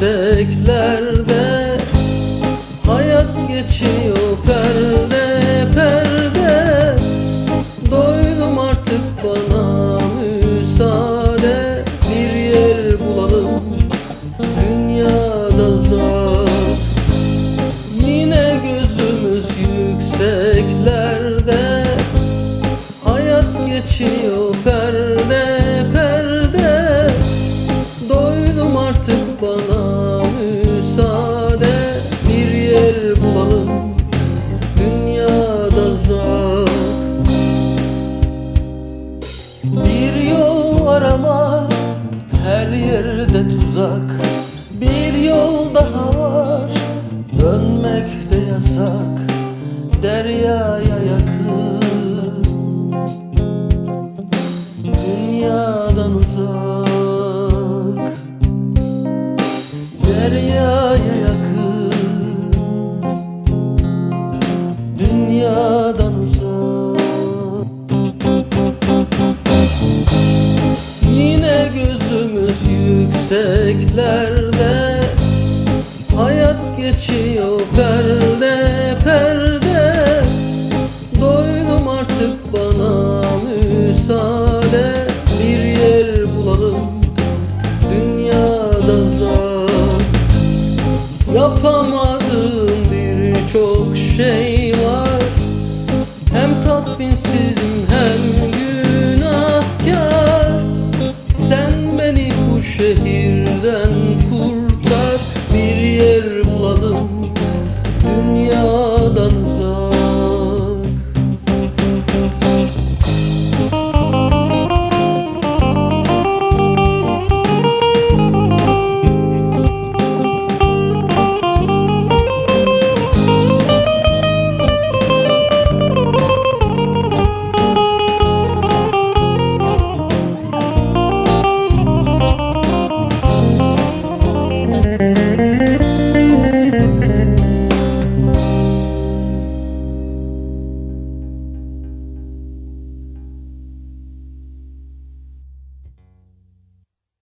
yükseklerde Hayat geçiyor perde perde. Doydum artık bana müsaade Bir yer bulalım dünyada uzak Yine gözümüz yükseklerde Hayat geçiyor uzak Bir yol var ama her yerde tuzak. Bir yol daha var dönmek de yasak. Deryaya yakın yükseklerde. Hayat geçiyor perde perde. Doydum artık bana müsaade. Bir yer bulalım dünyada uzak. Yapamadığım birçok şey var. Hem tatminsizim hem günahkar